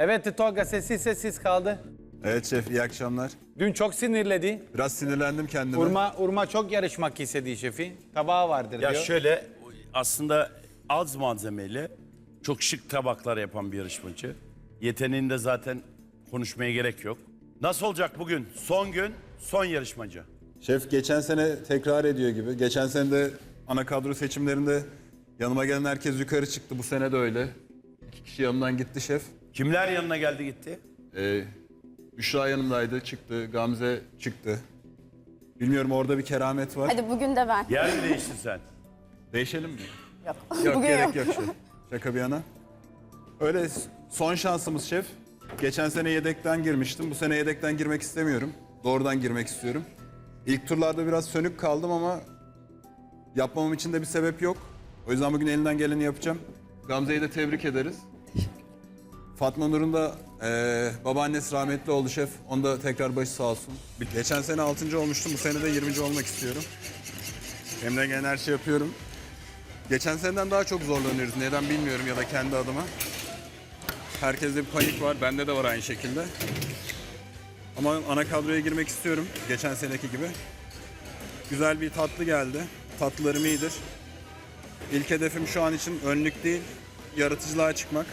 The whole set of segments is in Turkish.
Evet Tolga sessiz sessiz kaldı. Evet şef iyi akşamlar. Dün çok sinirledi. Biraz sinirlendim kendime. Urma, Urma çok yarışmak istedi şefi. Tabağı vardır Ya diyor. şöyle aslında az malzemeyle çok şık tabaklar yapan bir yarışmacı. Yeteneğinde zaten konuşmaya gerek yok. Nasıl olacak bugün? Son gün, son yarışmacı. Şef geçen sene tekrar ediyor gibi. Geçen sene de ana kadro seçimlerinde yanıma gelen herkes yukarı çıktı. Bu sene de öyle. İki kişi yanımdan gitti şef. Kimler yanına geldi gitti? Ee, Büşra yanımdaydı çıktı. Gamze çıktı. Bilmiyorum orada bir keramet var. Hadi bugün de ben. Yer mi değiştin sen? Değişelim mi? Yok. Yok bugün gerek yok. yok şef. Şaka bir yana. Öyle son şansımız şef. Geçen sene yedekten girmiştim. Bu sene yedekten girmek istemiyorum. Doğrudan girmek istiyorum. İlk turlarda biraz sönük kaldım ama yapmamam için de bir sebep yok. O yüzden bugün elinden geleni yapacağım. Gamze'yi de tebrik ederiz. Fatma Nur'un da eee, babaannesi rahmetli oldu şef. Onda tekrar başı sağ olsun. Geçen sene 6. olmuştum. Bu sene de 20. olmak istiyorum. Elimden gelen her şeyi yapıyorum. Geçen seneden daha çok zorlanıyoruz. Neden bilmiyorum ya da kendi adıma. Herkeste bir panik var. Bende de var aynı şekilde. Ama ana kadroya girmek istiyorum. Geçen seneki gibi. Güzel bir tatlı geldi. Tatlılarım iyidir. İlk hedefim şu an için önlük değil, yaratıcılığa çıkmak.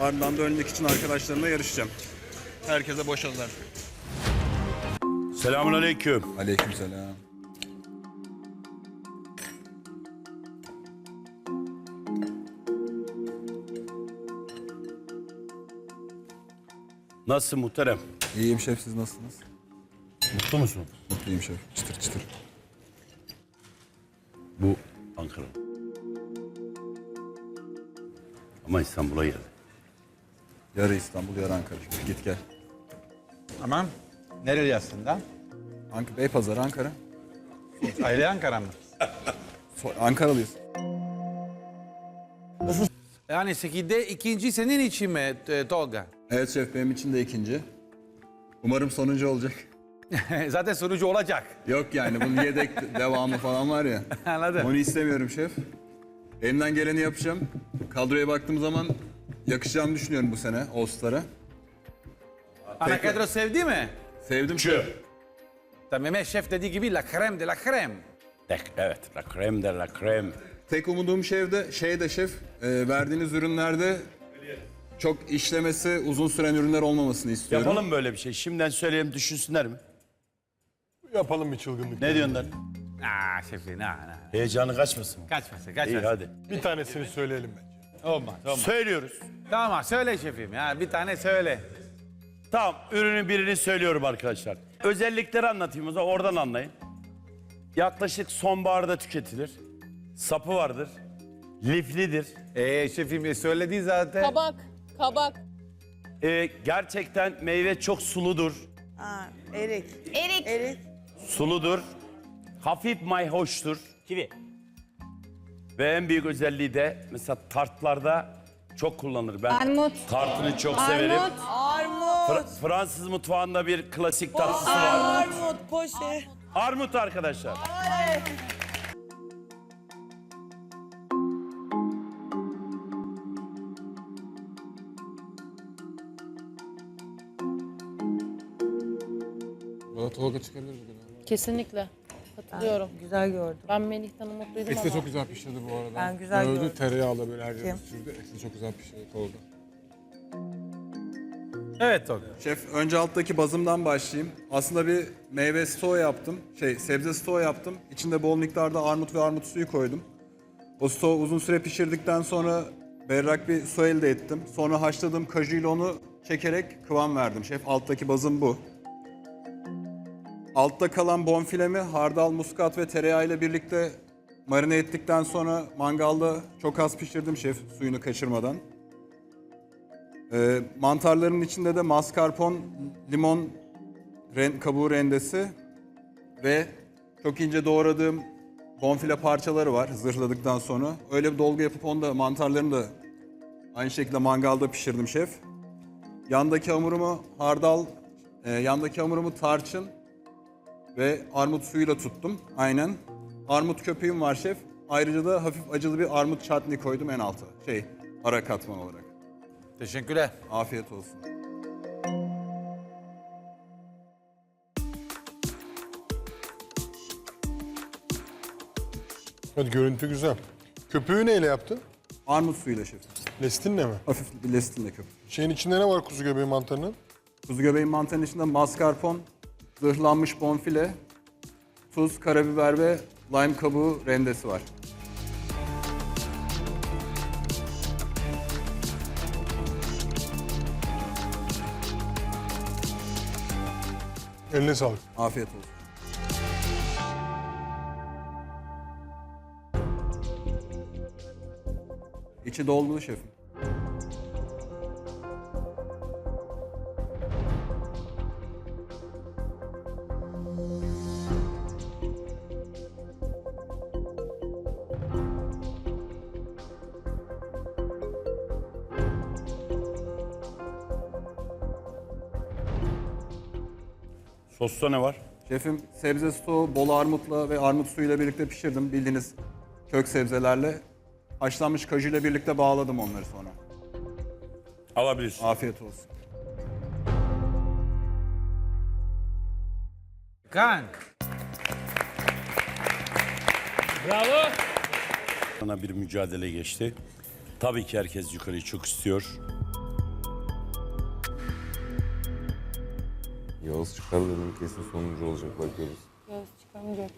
Ardından da önlük için arkadaşlarımla yarışacağım. Herkese başarılar. Selamun aleyküm. Aleykümselam. Nasılsın muhterem? İyiyim şef siz nasılsınız? Mutlu musun? Mutluyum şef. Çıtır çıtır. Bu Ankara. Ama İstanbul'a geldi. Yarı İstanbul, yarı Ankara. Git gel. Tamam. Nereli aslında? Ank Beypazarı, Ankara. Aile Ankara mı? So- Ankaralıyız. Yani sekide ikinci senin için mi e, Tolga? Evet şef benim için de ikinci. Umarım sonuncu olacak. Zaten sonucu olacak. Yok yani bunun yedek devamı falan var ya. Anladım. Onu istemiyorum şef. Elimden geleni yapacağım. Kadroya baktığım zaman yakışacağımı düşünüyorum bu sene All-Star'a. Ana Peki. kadro sevdi mi? Sevdim şef. Tabii Mehmet Şef dediği gibi la crème de la crème. Evet, la crème de la crème. Tek umduğum şey de, şey de şef, e, verdiğiniz ürünlerde çok işlemesi uzun süren ürünler olmamasını istiyorum. Yapalım böyle bir şey. Şimdiden söyleyelim düşünsünler mi? Yapalım bir çılgınlık. Ne diyorsun lan? Aa şefi na na. Heyecanı kaçmasın. Kaçmasın İyi kaçmasın. hadi. Bir tanesini söyleyelim bence. Olmaz olmaz. Söylüyoruz. Tamam söyle şefim ya bir tane söyle. Tamam, ürünün birini söylüyorum arkadaşlar. Özellikleri anlatayım o zaman, oradan anlayın. Yaklaşık sonbaharda tüketilir. Sapı vardır. Liflidir. Ee şefim e, söyledi zaten. Kabak, kabak. Ee, gerçekten meyve çok suludur. Ha, erik. Erik. Erik. Suludur. Hafif mayhoştur. Kivi. Ve en büyük özelliği de mesela tartlarda çok kullanılır. Ben Armut. tartını çok severim. Armut. Armut. Fra- Fransız mutfağında bir klasik tatlısı var. Armut, poşe. Armut arkadaşlar. Valla Tolga çıkabilir bugün. abi. Kesinlikle. Katılıyorum. Güzel gördüm. Ben Melih'ten umutluydum Eti de ama çok güzel pişirdi bu arada. Ben güzel Gördü gördüm. tereyağla böyle her Kim? yeri sürdü. Eti de çok güzel pişirdi Tolga. Evet Tolga. Şef önce alttaki bazımdan başlayayım. Aslında bir meyve stoğu yaptım. Şey sebze stoğu yaptım. İçinde bol miktarda armut ve armut suyu koydum. O stoğu uzun süre pişirdikten sonra berrak bir su elde ettim. Sonra haşladığım kaju ile onu çekerek kıvam verdim. Şef alttaki bazım bu. Altta kalan bonfilemi hardal, muskat ve tereyağı ile birlikte marine ettikten sonra mangalda çok az pişirdim şef suyunu kaçırmadan. Ee, mantarların içinde de mascarpone, limon ren, kabuğu rendesi ve çok ince doğradığım bonfile parçaları var zırhladıktan sonra. Öyle bir dolgu yapıp onu da mantarlarını da aynı şekilde mangalda pişirdim şef. Yandaki hamurumu hardal, e, yandaki hamurumu tarçın ve armut suyuyla tuttum. Aynen. Armut köpüğüm var şef. Ayrıca da hafif acılı bir armut çatni koydum en alta. Şey, ara katman olarak. Teşekkürler. Afiyet olsun. Hadi görüntü güzel. Köpüğü neyle yaptın? Armut suyuyla şefim. Lestinle mi? Hafif bir lestinle köpük. Şeyin içinde ne var kuzu göbeği mantarının? Kuzu göbeğin mantarının içinde mascarpone, zırhlanmış bonfile, tuz, karabiber ve lime kabuğu rendesi var. Eline sağlık. Afiyet olsun. İçi dolgulu şefim. Sosta ne var? Şefim sebze stoğu bol armutla ve armut suyuyla birlikte pişirdim. Bildiğiniz kök sebzelerle. Haşlanmış kajuyla birlikte bağladım onları sonra. Alabilirsin. Afiyet olsun. Kan. Sana bir mücadele geçti. Tabii ki herkes yukarıyı çok istiyor. Yağız çıkar dedim kesin sonuncu olacak bakıyoruz. Yağız çıkamayacak.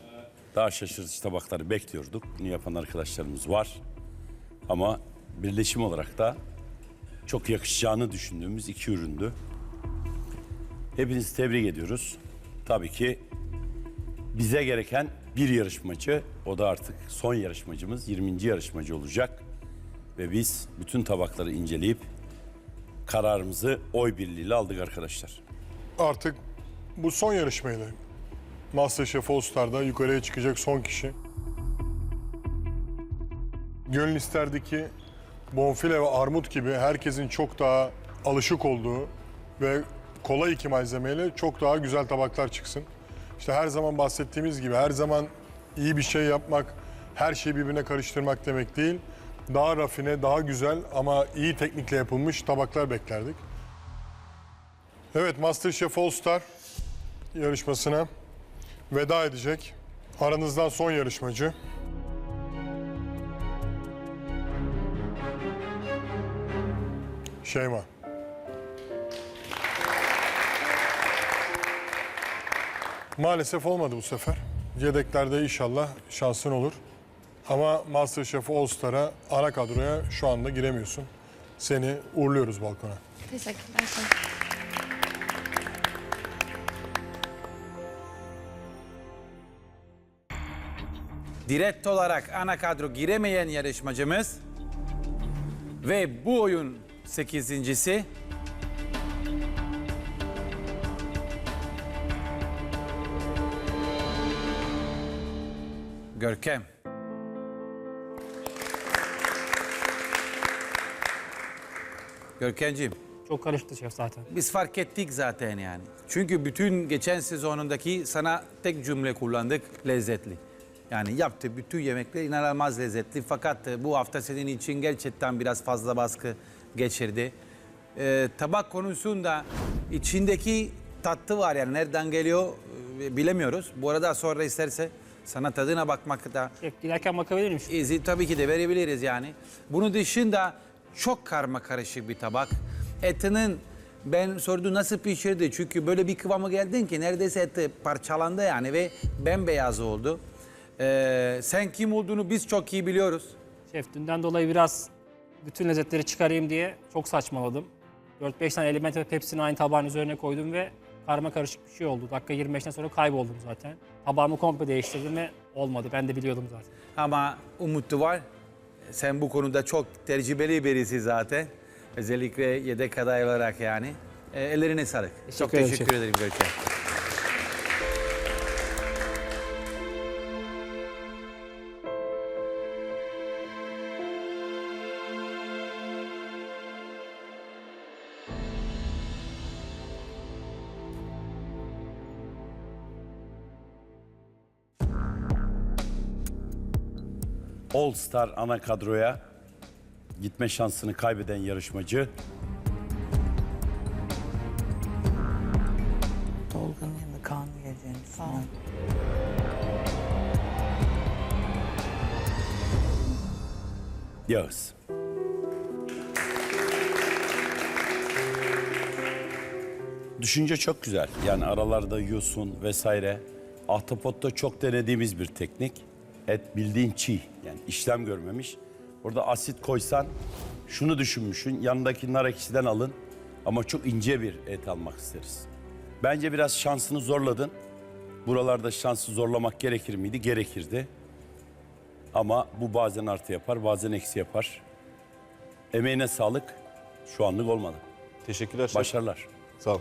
Daha şaşırtıcı tabakları bekliyorduk. Bunu yapan arkadaşlarımız var. Ama birleşim olarak da çok yakışacağını düşündüğümüz iki üründü. Hepinizi tebrik ediyoruz. Tabii ki bize gereken bir yarışmacı, o da artık son yarışmacımız, 20. yarışmacı olacak. Ve biz bütün tabakları inceleyip kararımızı oy birliğiyle aldık arkadaşlar. Artık bu son yarışmayla Masterchef All Star'da yukarıya çıkacak son kişi. Gönül isterdi ki bonfile ve armut gibi herkesin çok daha alışık olduğu ve kolay iki malzemeyle çok daha güzel tabaklar çıksın. İşte her zaman bahsettiğimiz gibi her zaman iyi bir şey yapmak, her şeyi birbirine karıştırmak demek değil. Daha rafine, daha güzel ama iyi teknikle yapılmış tabaklar beklerdik. Evet Masterchef All Star yarışmasına veda edecek. Aranızdan son yarışmacı. Şeyma. Maalesef olmadı bu sefer. Yedeklerde inşallah şansın olur. Ama Masterchef All Star'a ana kadroya şu anda giremiyorsun. Seni uğurluyoruz balkona. Teşekkürler. Direkt olarak ana kadro giremeyen yarışmacımız ve bu oyun sekizincisi Görkem. Görkemciğim Çok karıştı şef zaten. biz fark ettik zaten yani. Çünkü bütün geçen sezonundaki sana tek cümle kullandık lezzetli. Yani yaptı bütün yemekler inanılmaz lezzetli. Fakat e, bu hafta senin için gerçekten biraz fazla baskı geçirdi. Ee, tabak konusunda içindeki tatlı var yani nereden geliyor e, bilemiyoruz. Bu arada sonra isterse sana tadına bakmak da Şef giderken bakabilir miyim? İzi tabii ki de verebiliriz yani. Bunun dışında çok karma karışık bir tabak. Etinin ben sordu nasıl pişirdi çünkü böyle bir kıvama geldin ki neredeyse et parçalandı yani ve bembeyaz oldu. Ee, sen kim olduğunu biz çok iyi biliyoruz. Şef dünden dolayı biraz bütün lezzetleri çıkarayım diye çok saçmaladım. 4-5 tane element ve hepsini aynı tabağın üzerine koydum ve karma karışık bir şey oldu. Dakika 25'ten sonra kayboldum zaten. Tabağımı komple değiştirdim ve olmadı. Ben de biliyordum zaten. Ama umutlu var. Sen bu konuda çok tecrübeli birisi zaten. Özellikle yedek aday olarak yani. Ee, ellerine sağlık. çok ederim teşekkür şef. ederim Görkem. All Star ana kadroya gitme şansını kaybeden yarışmacı Tolga'nın yanında kan geleceğini düşünüyorum. Yağız. Düşünce çok güzel. Yani aralarda yiyorsun vesaire. Ahtapotta çok denediğimiz bir teknik. Et bildiğin çiğ. Yani işlem görmemiş. Orada asit koysan şunu düşünmüşsün. Yanındaki nar ekşiden alın. Ama çok ince bir et almak isteriz. Bence biraz şansını zorladın. Buralarda şansı zorlamak gerekir miydi? Gerekirdi. Ama bu bazen artı yapar, bazen eksi yapar. Emeğine sağlık. Şu anlık olmadı. Teşekkürler şef. Başarılar. Sağ ol.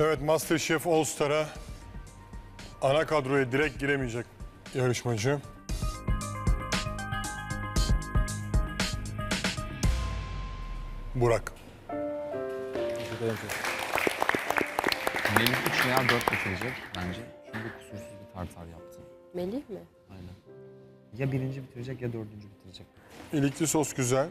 Evet Masterchef All Star'a ana kadroya direkt giremeyecek yarışmacı. Burak. Melih 3 veya 4 bitirecek bence. Çünkü kusursuz bir tartar yaptı. Melih mi? Aynen. Ya birinci bitirecek ya dördüncü bitirecek. İlikli sos güzel.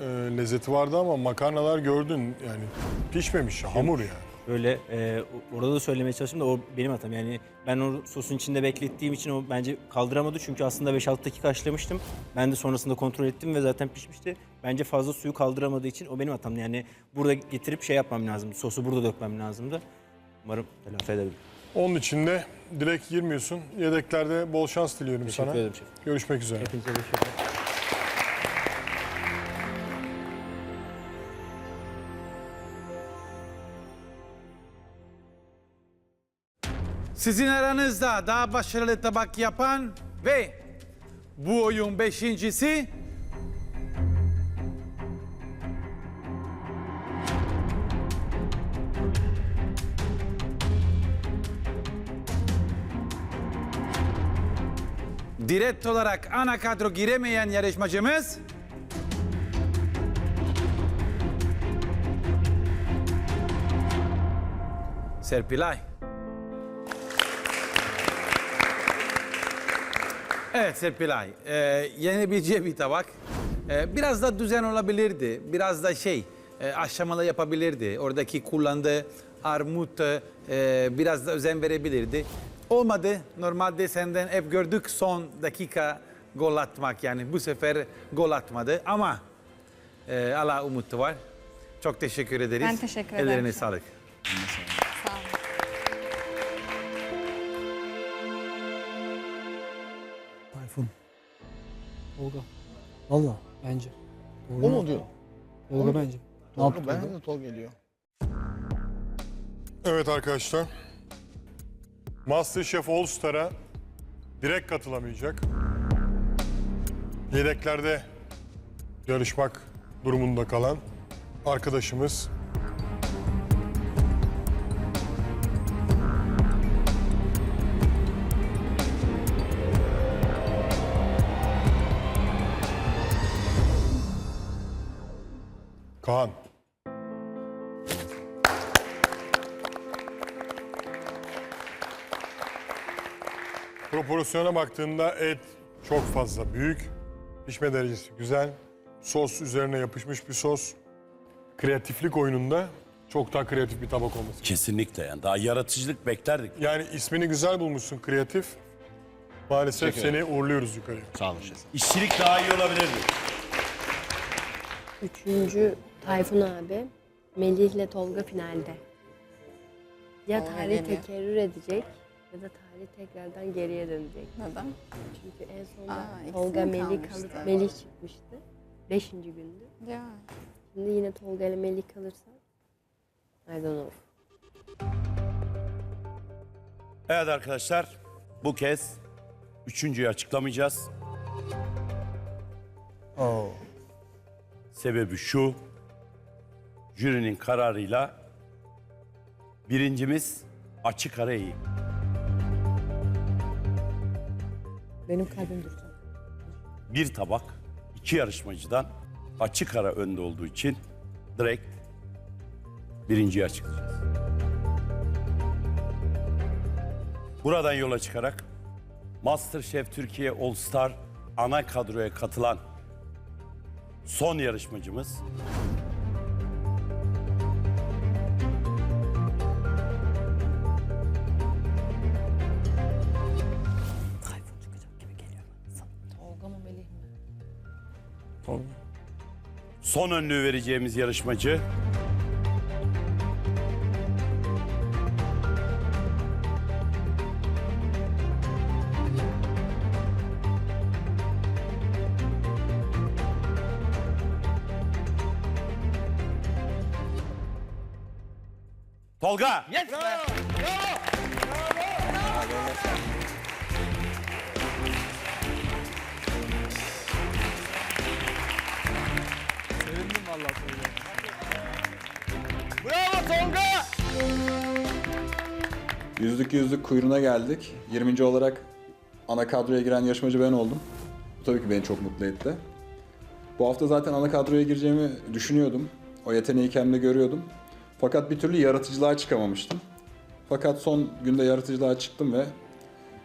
Ee, lezzeti vardı ama makarnalar gördün yani pişmemiş hamur yani. Böyle e, orada da söylemeye çalıştım da o benim hatam. Yani ben o sosun içinde beklettiğim için o bence kaldıramadı. Çünkü aslında 5-6 dakika haşlamıştım. Ben de sonrasında kontrol ettim ve zaten pişmişti. Bence fazla suyu kaldıramadığı için o benim hatam. Yani burada getirip şey yapmam lazımdı. Sosu burada dökmem lazımdı. Umarım telafi edebilirim. Onun için de direkt girmiyorsun. Yedeklerde bol şans diliyorum Teşekkür sana. ederim şef. Görüşmek üzere. Hepinize teşekkür ederim. Sizin aranızda daha başarılı tabak yapan ve bu oyun beşincisi direkt olarak ana kadro giremeyen yarışmacımız Serpilay. Evet Serpilay, e, yenebileceği bir tabak. E, biraz da düzen olabilirdi, biraz da şey, e, aşamalı yapabilirdi. Oradaki kullandığı armut e, biraz da özen verebilirdi. Olmadı, normalde senden hep gördük son dakika gol atmak yani bu sefer gol atmadı ama e, Allah umutu var. Çok teşekkür ederiz. Ben teşekkür ederim. Ellerine sağlık. Sağ Tolga. Valla. Bence. O mu diyor? Tolga bence. Ne yaptı Ben Tolga? de Tol geliyor. Evet arkadaşlar. Masterchef All Star'a direkt katılamayacak. Yedeklerde yarışmak durumunda kalan arkadaşımız Kaan. Proporsiyona baktığında et çok fazla büyük. Pişme derecesi güzel. Sos üzerine yapışmış bir sos. Kreatiflik oyununda çok daha kreatif bir tabak olması. Kesinlikle yani. Daha yaratıcılık beklerdik. Yani ismini güzel bulmuşsun kreatif. Maalesef seni uğurluyoruz yukarıya. Sağ olun. İşçilik daha iyi olabilirdi. Üçüncü Tayfun abi. Melih'le Tolga finalde. Ya Tolga tarih geliyor. tekerrür edecek ya da tarih tekrardan geriye dönecek. Neden? Çünkü en sonunda Aa, ikisi Tolga mi Melih kalmıştı? kalıp Melih çıkmıştı. Beşinci gündü. Ya. Şimdi yine Tolga ile Melih kalırsa I don't know. Evet arkadaşlar bu kez üçüncüyü açıklamayacağız. Sebebi şu. Jürinin kararıyla birincimiz açık ara. Benim kalbim duracak. Bir tabak iki yarışmacıdan açık ara önde olduğu için direkt birinciyi açıklayacağız. Buradan yola çıkarak Masterchef Türkiye All Star ana kadroya katılan son yarışmacımız. Son önlüğü vereceğimiz yarışmacı. Tolga. Bravo Yüzlük yüzlük kuyruğuna geldik. 20. olarak ana kadroya giren yarışmacı ben oldum. Bu tabii ki beni çok mutlu etti. Bu hafta zaten ana kadroya gireceğimi düşünüyordum. O yeteneği kendimde görüyordum. Fakat bir türlü yaratıcılığa çıkamamıştım. Fakat son günde yaratıcılığa çıktım ve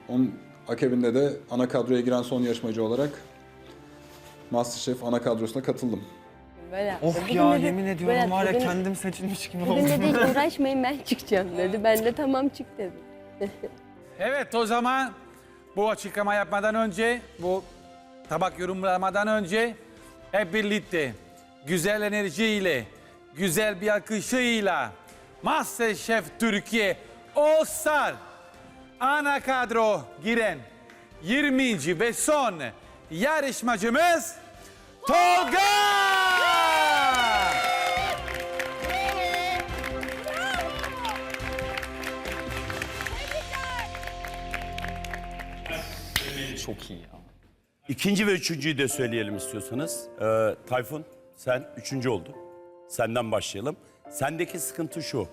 onun akabinde de ana kadroya giren son yarışmacı olarak Masterchef ana kadrosuna katıldım. Böyle yaptı. ya Bugün dedi- yemin ediyorum var ya Bugün- kendim seçilmiş gibi Bugün oldum. dedi hiç uğraşmayın ben çıkacağım dedi. Ben de tamam çık dedim. Evet o zaman bu açıklama yapmadan önce, bu tabak yorumlamadan önce hep birlikte güzel enerjiyle, güzel bir akışıyla Masterchef Türkiye All Star ana kadro giren 20. ve son yarışmacımız Tolga! Çok iyi ya. İkinci ve üçüncüyü de söyleyelim istiyorsanız. Ee, Tayfun sen üçüncü oldun. Senden başlayalım. Sendeki sıkıntı şu.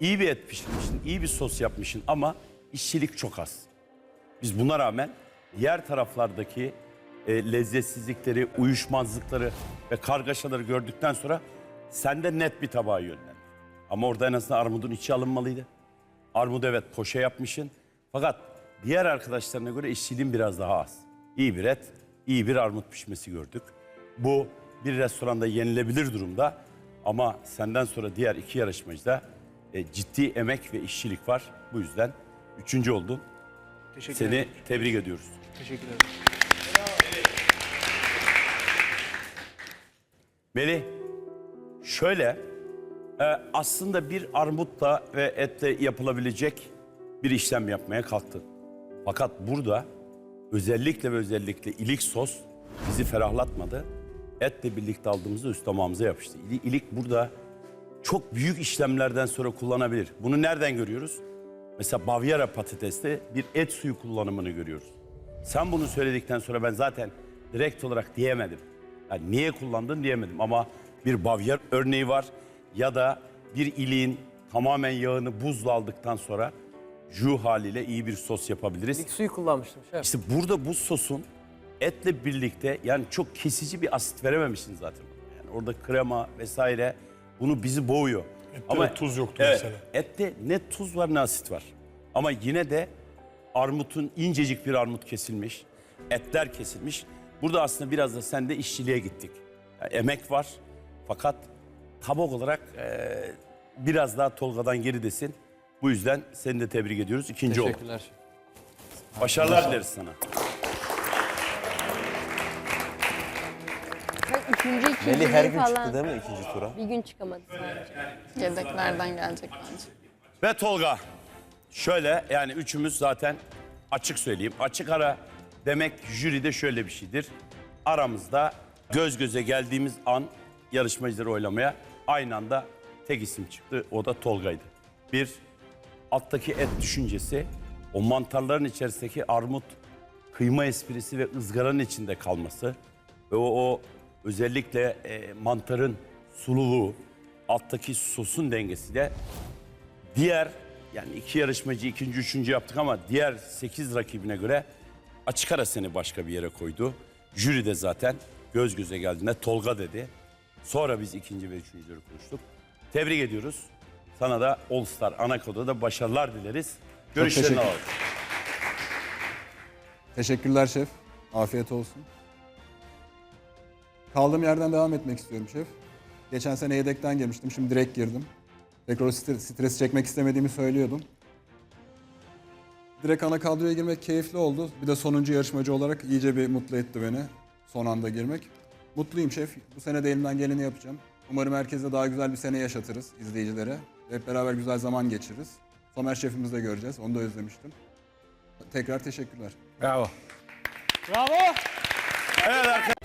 İyi bir et pişirmişsin, iyi bir sos yapmışsın ama işçilik çok az. Biz buna rağmen diğer taraflardaki e, lezzetsizlikleri, uyuşmazlıkları ve kargaşaları gördükten sonra sende net bir tabağa yönlendik. Ama orada en azından armudun içi alınmalıydı. Armut evet poşe yapmışsın. Fakat diğer arkadaşlarına göre işçiliğin biraz daha az. İyi bir et, iyi bir armut pişmesi gördük. Bu bir restoranda yenilebilir durumda. Ama senden sonra diğer iki yarışmacıda e, ciddi emek ve işçilik var. Bu yüzden üçüncü oldun. Seni tebrik ediyoruz. Teşekkür ederim. Melih, şöyle e, aslında bir armutla ve etle yapılabilecek bir işlem yapmaya kalktın. Fakat burada özellikle ve özellikle ilik sos bizi ferahlatmadı. Etle birlikte aldığımızda üst damağımıza yapıştı. İli- İlik burada çok büyük işlemlerden sonra kullanabilir. Bunu nereden görüyoruz? Mesela Bavyera patateste bir et suyu kullanımını görüyoruz. Sen bunu söyledikten sonra ben zaten direkt olarak diyemedim. Yani niye kullandın diyemedim ama bir Bavyera örneği var ya da bir iliğin tamamen yağını buzla aldıktan sonra jus haliyle iyi bir sos yapabiliriz. suyu kullanmıştım şef. İşte burada bu sosun etle birlikte yani çok kesici bir asit verememişsin zaten. Yani orada krema vesaire bunu bizi boğuyor. Ette de tuz yoktu evet, mesela. Ette ne tuz var ne asit var. Ama yine de armutun incecik bir armut kesilmiş. Etler kesilmiş. Burada aslında biraz da sende işçiliğe gittik. Yani emek var fakat tabak olarak eee, biraz daha Tolga'dan geridesin. Bu yüzden seni de tebrik ediyoruz. İkinci oldun. Teşekkürler. Başarılar dileriz sana. Üçüncü, ikinci Melih her gün falan. çıktı değil mi ikinci tura? Bir gün çıkamadı sadece. Yedeklerden gelecek bence. Ve Tolga. Şöyle yani üçümüz zaten açık söyleyeyim. Açık ara demek jüride şöyle bir şeydir. Aramızda göz göze geldiğimiz an yarışmacıları oylamaya aynı anda tek isim çıktı. O da Tolga'ydı. Bir, alttaki et düşüncesi, o mantarların içerisindeki armut kıyma esprisi ve ızgaranın içinde kalması ve o, o özellikle e, mantarın sululuğu, alttaki sosun dengesi de diğer yani iki yarışmacı ikinci üçüncü yaptık ama diğer sekiz rakibine göre açık ara seni başka bir yere koydu. Jüri de zaten göz göze geldiğinde Tolga dedi. Sonra biz ikinci ve üçüncüleri konuştuk. Tebrik ediyoruz. Sana da All Star Anakoda da başarılar dileriz. Görüşlerini teşekkür- alalım. Teşekkürler şef. Afiyet olsun. Kaldığım yerden devam etmek istiyorum şef. Geçen sene yedekten girmiştim, şimdi direkt girdim. Tekrar o stre- stres çekmek istemediğimi söylüyordum. Direkt ana kadroya girmek keyifli oldu. Bir de sonuncu yarışmacı olarak iyice bir mutlu etti beni son anda girmek. Mutluyum şef. Bu sene de elimden geleni yapacağım. Umarım herkese daha güzel bir sene yaşatırız izleyicilere. Hep beraber güzel zaman geçiririz. Somer şefimizi de göreceğiz. Onu da özlemiştim. Tekrar teşekkürler. Bravo. Bravo. Evet arkadaşlar.